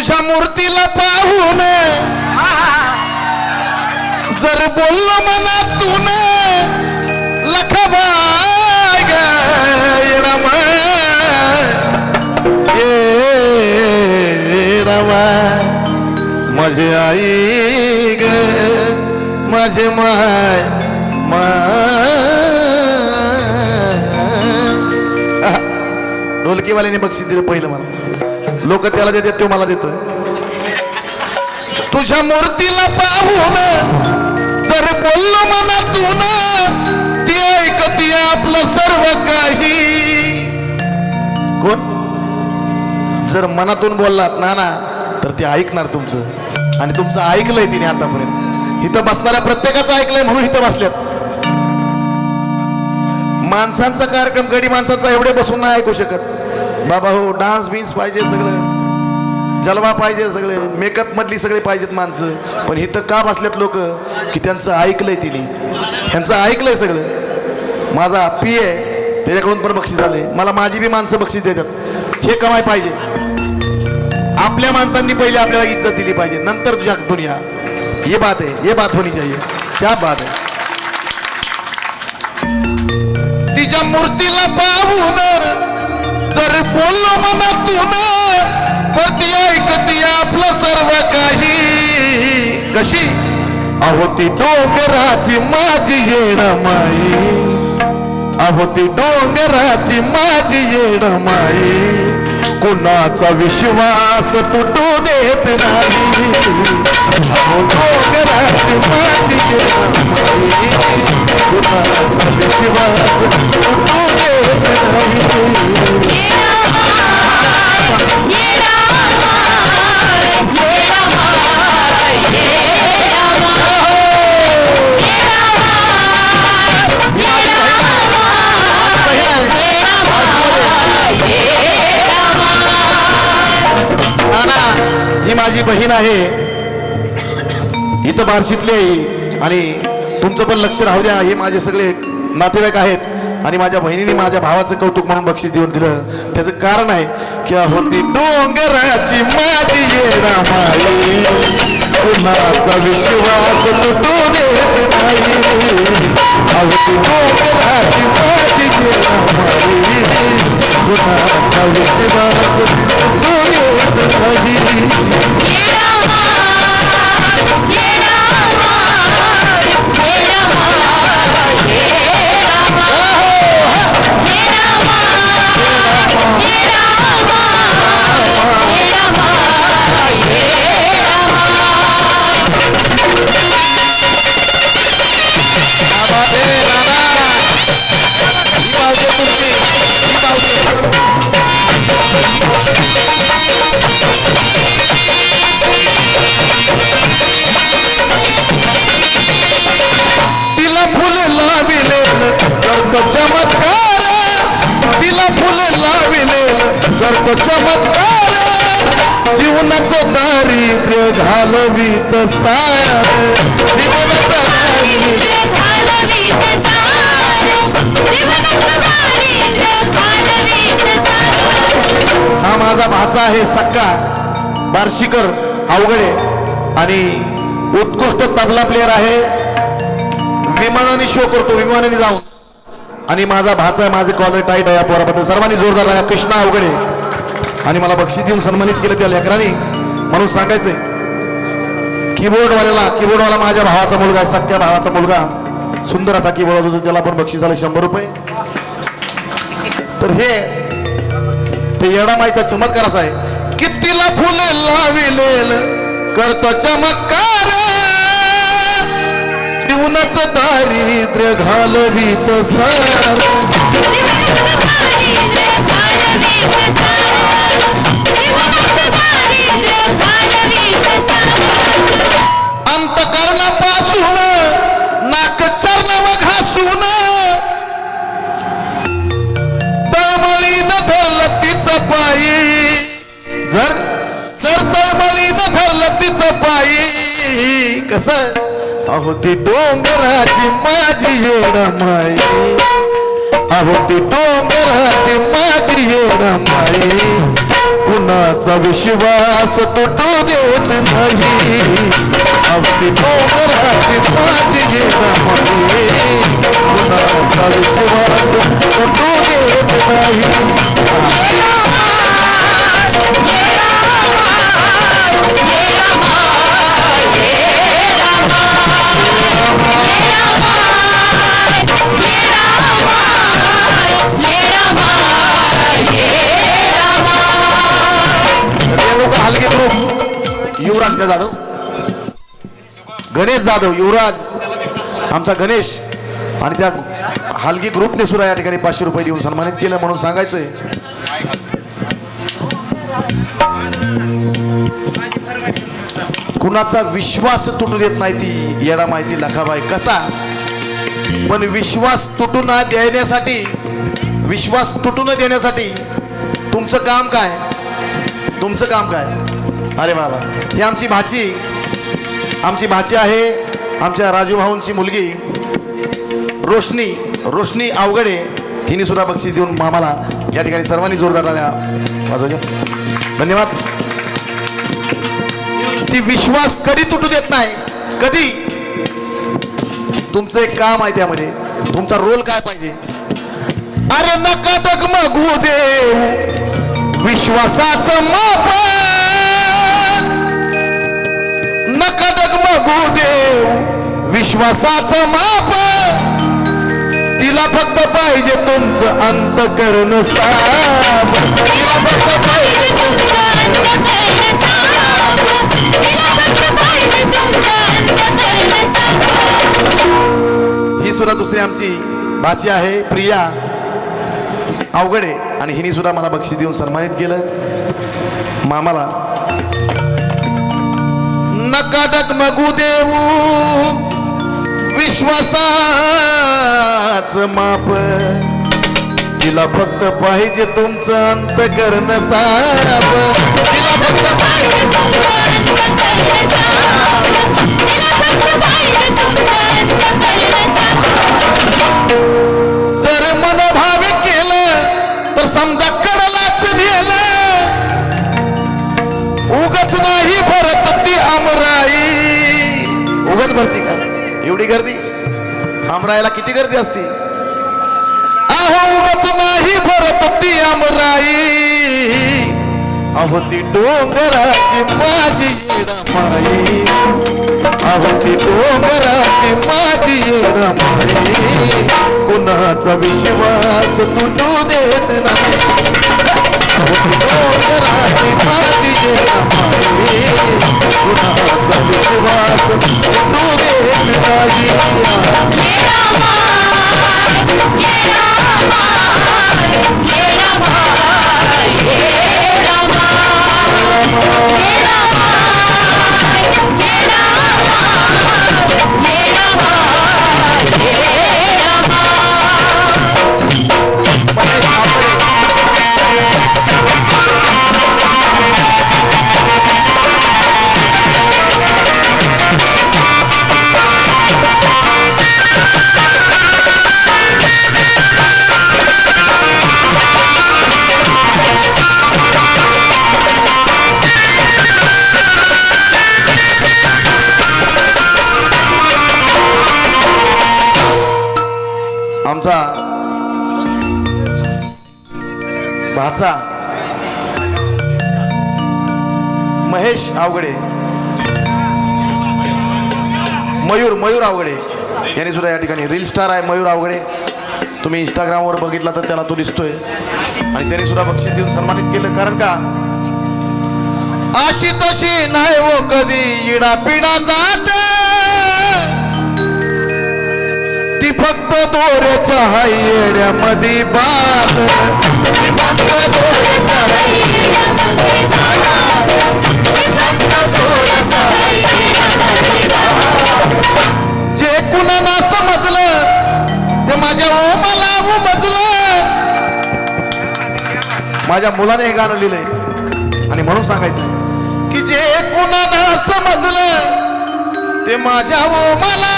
तुझ्या मूर्तीला पाहून जर बोललो मनातून लखबाय ग येडमा. येडमा. माझी आई ग माझे माय मा ढोलकीवाल्याने बक्षीस दिलं पहिलं मला लोक त्याला देतात तो मला देतोय. तुझ्या मूर्तीला पाहून जर बोललो मनातून ती ऐकती आपलं सर्व काही. कोण? जर मनातून बोललात ना ना तर ते ऐकणार तुमचं. आणि तुमचं ऐकलंय तिने आतापर्यंत. इथं बसणाऱ्या प्रत्येकाचं ऐकलंय म्हणून इथं बसल्यात माणसांचा कार्यक्रम गडी माणसाचा एवढे बसून नाही ऐकू शकत. बाबा हो डान्स बीन्स पाहिजे सगळं. जलवा पाहिजे सगळे. मेकअप मधली सगळे पाहिजेत माणसं. पण इथं का बसल्यात लोक की त्यांचं ऐकलंय तिने. ह्यांचं ऐकलंय सगळं. माझा पी आहे त्याच्याकडून पण बक्षीस आले मला माझी बी माणसं बक्षीस देतात. हे कमाय पाहिजे. आपल्या माणसांनी पहिले आपल्याला इज्जत दिली पाहिजे. नंतर तुझ्या दुनिया. ये बात आहे. ये बात होनी चाहिए. क्या बात आहे. तिच्या मूर्तीला पाहून जर बोललो मनातून तर ती ऐकती आपलं सर्व काही. कशी? अहो ती डोंगराची माझी येण माई अहो ती डोंगराची माझी येण माई कुणाचा विश्वास तुटू देत नाही. अहो कुणाचा विश्वास तुटू देत नाही. बहीण आहे. इथं बार्शीतली आहे आणि तुमचं पण लक्ष राहू द्या. हे माझे सगळे नातेवाईक आहेत आणि माझ्या बहिणीने माझ्या भावाचं कौतुक म्हणून बक्षीस देऊन दिलं. त्याचं कारण आहे की होती डोंगराची माझी कुणाचा विश्वास तुटू देत नाही. होती डोंगराची कुणाचा विश्वास करतो चमत्कार तिला फुले लाविले. करतो चमत्कार जीवनाचं दारिद्र्य घालवीत साया. जीवनाचं हा माझा भाचा आहे सक्का बार्शीकर अवघडे आणि उत्कृष्ट तबला प्लेअर आहे. विमानाने शो करतो विमानाने जाऊन. आणि माझा भाचा आहे माझे कॉलर टाईट आहे या पोराबद्दल. सर्वांनी जोरदार लागा. कृष्णा अवघडे. आणि मला बक्षीस देऊन सन्मानित केलं त्या लेकरांनी. म्हणून सांगायचंय कीबोर्डवाल्याला कीबोर्डवाला माझ्या भावाचा मुलगा आहे सख्या भावाचा मुलगा. सुंदर असा कीबोर्ड होता त्याला पण बक्षीस आलं शंभर रुपये. तर हे ते येडामाईचा चमत्कार असा आहे. कितीला फुले लाविलेल करतो चमत्कार. जीवनाच दारिद्र्य घालवीत सार. अंतकरणापासून नाक चरणाव घासून. न धरलं तिचं पायी जर जर तळमळी न धरलं तिचं पायी कस? अहो ती डोंगराची माझी माई अहो ती डोंगराची माझी माई कुणाचा विश्वास तुटू देत नाही. अगदी डोंगराची माझी माई कुणाचा विश्वास तुटू देत नाही. ग्रुप जाधव. गणेश जाधव युवराज आमचा गणेश आणि त्या हलगी ग्रुपने सुद्धा या ठिकाणी पाचशे रुपये देऊन सन्मानित केलं म्हणून सांगायचंय. कुणाचा विश्वास तुटू देत नाही ती येडा माहिती लखाबाई कसा? पण विश्वास तुटू न देण्यासाठी विश्वास तुटू न देण्यासाठी तुमचं काम काय? तुमचं काम काय? अरे बाबा ही आमची भाची. आमची भाची आहे आमच्या राजू भाऊंची मुलगी. रोशनी रोशनी अवघडे. हिने सुद्धा बक्षीस देऊन मामाला या ठिकाणी सर्वांनी जोरदार टाळ्या वाजवल्या धन्यवाद. ती विश्वास कधी तुटू देत नाही. कधी? तुमचं एक काम आहे त्यामध्ये. तुमचा रोल काय पाहिजे? अरे नका डगमगू देऊ. विश्वासाचं माप नका देव विश्वासाचं माप तिला फक्त पाहिजे तुमचं अंत करण साप. तिला फक्त पाहिजे ही सुद्धा दुसरी आमची भाची आहे प्रिया अवघडे. आणि हिने सुद्धा मला बक्षीस देऊन सन्मानित केलं. मामाला नका डगमगू देऊ. विश्वासाच माप. तिला फक्त पाहिजे तुमचं अंत करण साप तिला फक्त जर उगच भरती का? एवढी गर्दी? आमरायला किती गर्दी असती? अहो उगच नाही भरत ती आमराई. अहो ती डोंगराची माझी रमाई. अहो ती डोंगराची माझी रमाई. कुणाचा विश्वास तुटू देत नाही? अहो ती डोंगराची माझी विश्वास तुटू देत आमचा भाचा महेश आवगडे. मयूर मयूर आवगडे. यांनी सुद्धा या ठिकाणी रील स्टार आहे मयूर आवगडे. तुम्ही इंस्टाग्रामवर बघितला तर त्याला तो दिसतोय. आणि त्याने सुद्धा बक्षीस देऊन सन्मानित केलं. कारण का? अशी तशी नाही हो कधी इडा पिडा जात. ती फक्त दोऱ्याच्या हायड्यामध्ये बात ती फक्त दोऱ्याच्या जे कुणाला समजलं ते माझ्या ओमाला उमजलं. माझ्या मुलाने हे गाणं लिहिलंय. आणि म्हणून सांगायचं की जे कुणाला समजलं ते माझ्या ओमाला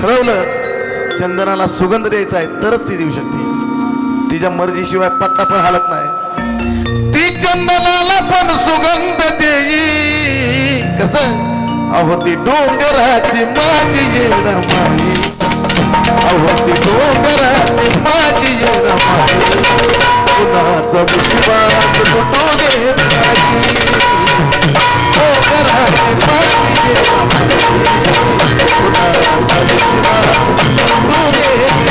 ठरवलं चंदनाला सुगंध द्यायचा आहे तरच ती देऊ शकते. तिच्या मर्जीशिवाय पत्ता पण हालत नाही. ती चंदनाला पण सुगंध देई. कस? अहो ती डोंगराची माझी येणं माई अहो ती डोंगराची माझी येणं माई कुणाचा विश्वास घेत नाही? Oh, yeah.